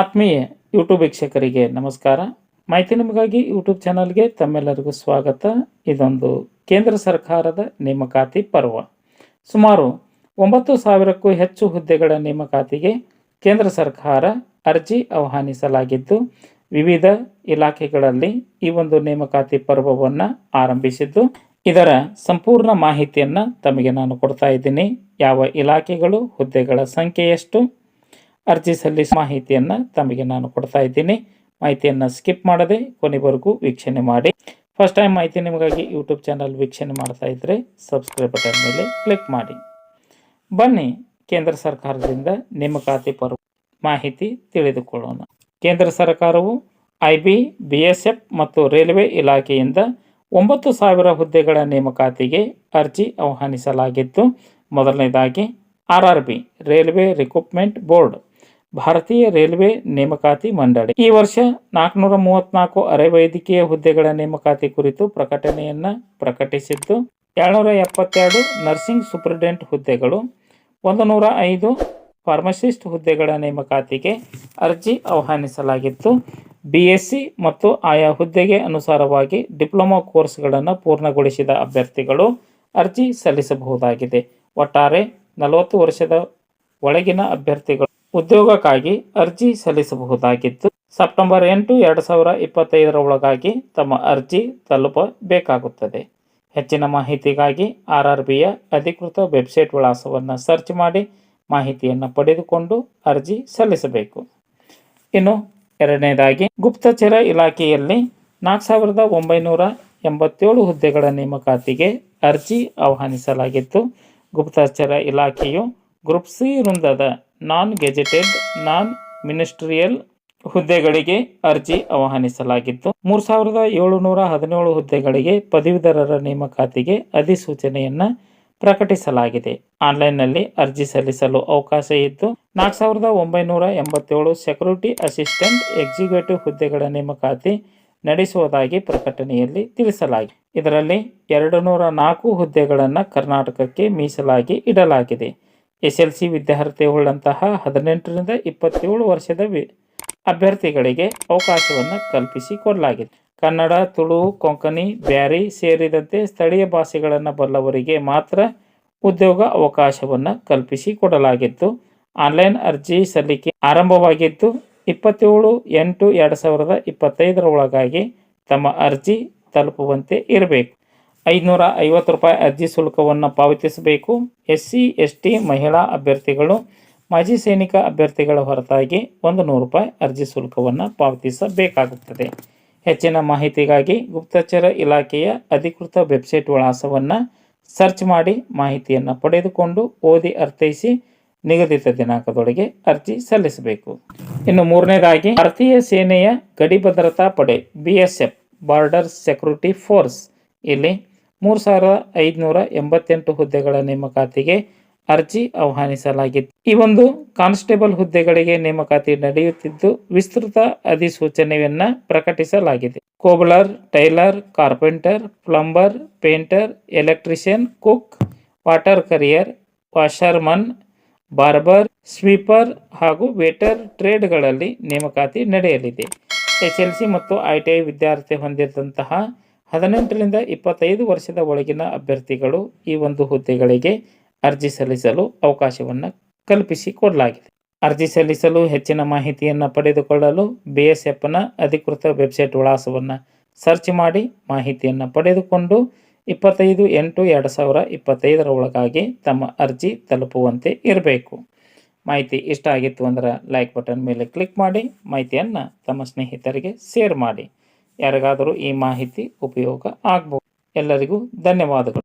ಆತ್ಮೀಯ ಯೂಟ್ಯೂಬ್ ವೀಕ್ಷಕರಿಗೆ ನಮಸ್ಕಾರ. ಮಾಹಿತಿ ನಿಮಗಾಗಿ ಯೂಟ್ಯೂಬ್ ಚಾನಲ್ಗೆ ತಮ್ಮೆಲ್ಲರಿಗೂ ಸ್ವಾಗತ. ಇದೊಂದು ಕೇಂದ್ರ ಸರ್ಕಾರದ ನೇಮಕಾತಿ ಪರ್ವ. ಸುಮಾರು ಒಂಬತ್ತು ಸಾವಿರಕ್ಕೂ ಹೆಚ್ಚು ಹುದ್ದೆಗಳ ನೇಮಕಾತಿಗೆ ಕೇಂದ್ರ ಸರ್ಕಾರ ಅರ್ಜಿ ಆಹ್ವಾನಿಸಲಾಗಿದ್ದು, ವಿವಿಧ ಇಲಾಖೆಗಳಲ್ಲಿ ಈ ಒಂದು ನೇಮಕಾತಿ ಪರ್ವವನ್ನು ಆರಂಭಿಸಿದ್ದು, ಇದರ ಸಂಪೂರ್ಣ ಮಾಹಿತಿಯನ್ನು ತಮಗೆ ನಾನು ಕೊಡ್ತಾ ಇದ್ದೀನಿ. ಯಾವ ಇಲಾಖೆಗಳು ಹುದ್ದೆಗಳ ಸಂಖ್ಯೆ ಎಷ್ಟು ಅರ್ಜಿ ಸಲ್ಲಿಸಿ ಮಾಹಿತಿಯನ್ನು ತಮಗೆ ನಾನು ಕೊಡ್ತಾ ಇದ್ದೀನಿ. ಮಾಹಿತಿಯನ್ನು ಸ್ಕಿಪ್ ಮಾಡದೆ ಕೊನೆವರೆಗೂ ವೀಕ್ಷಣೆ ಮಾಡಿ. ಫಸ್ಟ್ ಟೈಮ್ ಮಾಹಿತಿ ನಿಮಗಾಗಿ ಯೂಟ್ಯೂಬ್ ಚಾನಲ್ ವೀಕ್ಷಣೆ ಮಾಡ್ತಾ ಇದ್ದರೆ ಸಬ್ಸ್ಕ್ರೈಬ್ ಬಟನ್ ಮೇಲೆ ಕ್ಲಿಕ್ ಮಾಡಿ. ಬನ್ನಿ, ಕೇಂದ್ರ ಸರ್ಕಾರದಿಂದ ನೇಮಕಾತಿ ಪರ್ವ ಮಾಹಿತಿ ತಿಳಿದುಕೊಳ್ಳೋಣ. ಕೇಂದ್ರ ಸರ್ಕಾರವು I B B S F ಮತ್ತು ರೈಲ್ವೆ ಇಲಾಖೆಯಿಂದ ಒಂಬತ್ತು ಸಾವಿರ ಹುದ್ದೆಗಳ ನೇಮಕಾತಿಗೆ ಅರ್ಜಿ ಆಹ್ವಾನಿಸಲಾಗಿತ್ತು. ಮೊದಲನೇದಾಗಿ R R B railway recruitment board ಭಾರತೀಯ ರೈಲ್ವೆ ನೇಮಕಾತಿ ಮಂಡಳಿ. ಈ ವರ್ಷ ನಾಲ್ಕುನೂರ ಮೂವತ್ನಾಲ್ಕು ಅರೆ ವೈದ್ಯಕೀಯ ಹುದ್ದೆಗಳ ನೇಮಕಾತಿ ಕುರಿತು ಪ್ರಕಟಣೆಯನ್ನು ಪ್ರಕಟಿಸಿದ್ದು ಏಳ್ನೂರ ಎಪ್ಪತ್ತೆರಡು ನರ್ಸಿಂಗ್ ಸೂಪರಿಂಟೆಂಟ್ ಹುದ್ದೆಗಳು ಒಂದು ನೂರ ಐದು ಫಾರ್ಮಸಿಸ್ಟ್ ಹುದ್ದೆಗಳ ನೇಮಕಾತಿಗೆ ಅರ್ಜಿ ಆಹ್ವಾನಿಸಲಾಗಿತ್ತು. ಬಿ ಎಸ್ ಸಿ ಮತ್ತು ಆಯಾ ಹುದ್ದೆಗೆ ಅನುಸಾರವಾಗಿ ಡಿಪ್ಲೊಮಾ ಕೋರ್ಸ್ಗಳನ್ನು ಪೂರ್ಣಗೊಳಿಸಿದ ಅಭ್ಯರ್ಥಿಗಳು ಅರ್ಜಿ ಸಲ್ಲಿಸಬಹುದಾಗಿದೆ. ಒಟ್ಟಾರೆ ನಲವತ್ತು ವರ್ಷದ ಒಳಗಿನ ಅಭ್ಯರ್ಥಿಗಳು ಉದ್ಯೋಗಕ್ಕಾಗಿ ಅರ್ಜಿ ಸಲ್ಲಿಸಬಹುದಾಗಿದ್ದು, ಸೆಪ್ಟೆಂಬರ್ ಎಂಟು ಎರಡು ಸಾವಿರ ಇಪ್ಪತ್ತೈದರ ಒಳಗಾಗಿ ತಮ್ಮ ಅರ್ಜಿ ತಲುಪಬೇಕಾಗುತ್ತದೆ. ಹೆಚ್ಚಿನ ಮಾಹಿತಿಗಾಗಿ ಆರ್ ಆರ್ ಬಿಯ ಅಧಿಕೃತ ವೆಬ್ಸೈಟ್ ವಿಳಾಸವನ್ನು ಸರ್ಚ್ ಮಾಡಿ ಮಾಹಿತಿಯನ್ನು ಪಡೆದುಕೊಂಡು ಅರ್ಜಿ ಸಲ್ಲಿಸಬೇಕು. ಇನ್ನು ಎರಡನೇದಾಗಿ ಗುಪ್ತಚರ ಇಲಾಖೆಯಲ್ಲಿ ನಾಲ್ಕು ಸಾವಿರದ ಒಂಬೈನೂರ ಎಂಬತ್ತೇಳು ಹುದ್ದೆಗಳ ನೇಮಕಾತಿಗೆ ಅರ್ಜಿ ಆಹ್ವಾನಿಸಲಾಗಿತ್ತು ಗುಪ್ತಚರ ಇಲಾಖೆಯು ಗ್ರೂಪ್ ಸಿ ವೃಂದದ ನಾನ್ ಗೆಜೆಟೆಡ್, ನಾನ್ ಮಿನಿಸ್ಟ್ರಿಯಲ್ ಹುದ್ದೆಗಳಿಗೆ ಅರ್ಜಿ ಆಹ್ವಾನಿಸಲಾಗಿತ್ತು. ಮೂರು ಸಾವಿರದ ಏಳುನೂರ ಹದಿನೇಳು ಹುದ್ದೆಗಳಿಗೆ ಪದವೀಧರರ ನೇಮಕಾತಿಗೆ ಅಧಿಸೂಚನೆಯನ್ನು ಪ್ರಕಟಿಸಲಾಗಿದೆ. ಆನ್ಲೈನ್ನಲ್ಲಿ ಅರ್ಜಿ ಸಲ್ಲಿಸಲು ಅವಕಾಶ ಇದ್ದು ನಾಲ್ಕು ಸಾವಿರದ ಒಂಬೈನೂರ ಎಂಬತ್ತೇಳು ಸೆಕ್ಯೂರಿಟಿ ಅಸಿಸ್ಟೆಂಟ್ ಎಕ್ಸಿಕ್ಯೂಟಿವ್ ಹುದ್ದೆಗಳ ನೇಮಕಾತಿ ನಡೆಸುವುದಾಗಿ ಪ್ರಕಟಣೆಯಲ್ಲಿ ತಿಳಿಸಲಾಗಿದೆ. ಇದರಲ್ಲಿ ಎರಡು ನೂರ ನಾಲ್ಕು ಹುದ್ದೆಗಳನ್ನು ಕರ್ನಾಟಕಕ್ಕೆ ಮೀಸಲಾಗಿ ಇಡಲಾಗಿದೆ. ಎಸ್ ಎಲ್ ಸಿ ವಿದ್ಯಾರ್ಥಿ ಉಳ್ಳಂತಹ ಹದಿನೆಂಟರಿಂದ ಇಪ್ಪತ್ತೇಳು ವರ್ಷದ ವಿ ಅಭ್ಯರ್ಥಿಗಳಿಗೆ ಅವಕಾಶವನ್ನು ಕಲ್ಪಿಸಿಕೊಡಲಾಗಿದೆ ಕನ್ನಡ, ತುಳು, ಕೊಂಕಣಿ, ಬ್ಯಾರಿ ಸೇರಿದಂತೆ ಸ್ಥಳೀಯ ಭಾಷೆಗಳನ್ನು ಬಲ್ಲವರಿಗೆ ಮಾತ್ರ ಉದ್ಯೋಗ ಅವಕಾಶವನ್ನು ಕಲ್ಪಿಸಿಕೊಡಲಾಗಿತ್ತು ಆನ್ಲೈನ್ ಅರ್ಜಿ ಸಲ್ಲಿಕೆ ಆರಂಭವಾಗಿದ್ದು ಇಪ್ಪತ್ತೇಳು ಎಂಟು ಎರಡು ಸಾವಿರದ ಇಪ್ಪತ್ತೈದರ ಒಳಗಾಗಿ ತಮ್ಮ ಅರ್ಜಿ ತಲುಪುವಂತೆ ಇರಬೇಕು. ಐದುನೂರ ಐವತ್ತು ರೂಪಾಯಿ ಅರ್ಜಿ ಶುಲ್ಕವನ್ನು ಪಾವತಿಸಬೇಕು. ಎಸ್ ಸಿ ಎಸ್ ಟಿ ಮಹಿಳಾ ಅಭ್ಯರ್ಥಿಗಳು, ಮಾಜಿ ಸೈನಿಕ ಅಭ್ಯರ್ಥಿಗಳ ಹೊರತಾಗಿ ಒಂದು ನೂರು ರೂಪಾಯಿ ಅರ್ಜಿ ಶುಲ್ಕವನ್ನು ಪಾವತಿಸಬೇಕಾಗುತ್ತದೆ. ಹೆಚ್ಚಿನ ಮಾಹಿತಿಗಾಗಿ ಗುಪ್ತಚರ ಇಲಾಖೆಯ ಅಧಿಕೃತ ವೆಬ್ಸೈಟ್ ವಿಳಾಸವನ್ನು ಸರ್ಚ್ ಮಾಡಿ ಮಾಹಿತಿಯನ್ನು ಪಡೆದುಕೊಂಡು ಓದಿ ಅರ್ಥೈಸಿ ನಿಗದಿತ ದಿನಾಂಕದೊಳಗೆ ಅರ್ಜಿ ಸಲ್ಲಿಸಬೇಕು. ಇನ್ನು ಮೂರನೇದಾಗಿ, ಭಾರತೀಯ ಸೇನೆಯ ಗಡಿ ಭದ್ರತಾ ಪಡೆ, B S F, border security force, ಇಲ್ಲಿ ಮೂರು ಸಾವಿರದ ಐದುನೂರ ಎಂಬತ್ತೆಂಟು ಹುದ್ದೆಗಳ ನೇಮಕಾತಿಗೆ ಅರ್ಜಿ ಆಹ್ವಾನಿಸಲಾಗಿತ್ತು. ಈ ಒಂದು ಕಾನ್ಸ್ಟೇಬಲ್ ಹುದ್ದೆಗಳಿಗೆ ನೇಮಕಾತಿ ನಡೆಯುತ್ತಿದ್ದು, ವಿಸ್ತೃತ ಅಧಿಸೂಚನೆಯನ್ನ ಪ್ರಕಟಿಸಲಾಗಿದೆ. Cobbler, tailor, carpenter, plumber, painter, electrician, cook, water carrier, washerman, barber, sweeper ಹಾಗೂ ವೇಟರ್ ಟ್ರೇಡ್ಗಳಲ್ಲಿ ನೇಮಕಾತಿ ನಡೆಯಲಿದೆ. ಎಸ್ ಎಲ್ ಸಿ ಮತ್ತು ಐ ಟಿ ಐ ವಿದ್ಯಾರ್ಥಿ ಹೊಂದಿದಂತಹ ಹದಿನೆಂಟರಿಂದ ಇಪ್ಪತ್ತೈದು ವರ್ಷದ ಒಳಗಿನ ಅಭ್ಯರ್ಥಿಗಳು ಈ ಒಂದು ಹುದ್ದೆಗಳಿಗೆ ಅರ್ಜಿ ಸಲ್ಲಿಸಲು ಅವಕಾಶವನ್ನು ಕಲ್ಪಿಸಿಕೊಡಲಾಗಿದೆ ಅರ್ಜಿ ಸಲ್ಲಿಸಲು ಹೆಚ್ಚಿನ ಮಾಹಿತಿಯನ್ನು ಪಡೆದುಕೊಳ್ಳಲು ಬಿ ಎಸ್ ಎಫ್ನ ಅಧಿಕೃತ ವೆಬ್ಸೈಟ್ ವಿಳಾಸವನ್ನು ಸರ್ಚ್ ಮಾಡಿ ಮಾಹಿತಿಯನ್ನು ಪಡೆದುಕೊಂಡು ಇಪ್ಪತ್ತೈದು ಎಂಟು ಎರಡು ಸಾವಿರ ಇಪ್ಪತ್ತೈದರ ಒಳಗಾಗಿ ತಮ್ಮ ಅರ್ಜಿ ತಲುಪುವಂತೆ ಇರಬೇಕು. ಮಾಹಿತಿ ಇಷ್ಟ ಆಗಿತ್ತು ಅಂದ್ರೆ ಲೈಕ್ ಬಟನ್ ಮೇಲೆ ಕ್ಲಿಕ್ ಮಾಡಿ, ಮಾಹಿತಿಯನ್ನು ತಮ್ಮ ಸ್ನೇಹಿತರಿಗೆ ಶೇರ್ ಮಾಡಿ. ಯಾರಿಗಾದರೂ ಈ ಮಾಹಿತಿ ಉಪಯೋಗ ಆಗ್ಬೋದು ಎಲ್ಲರಿಗೂ ಧನ್ಯವಾದಗಳು.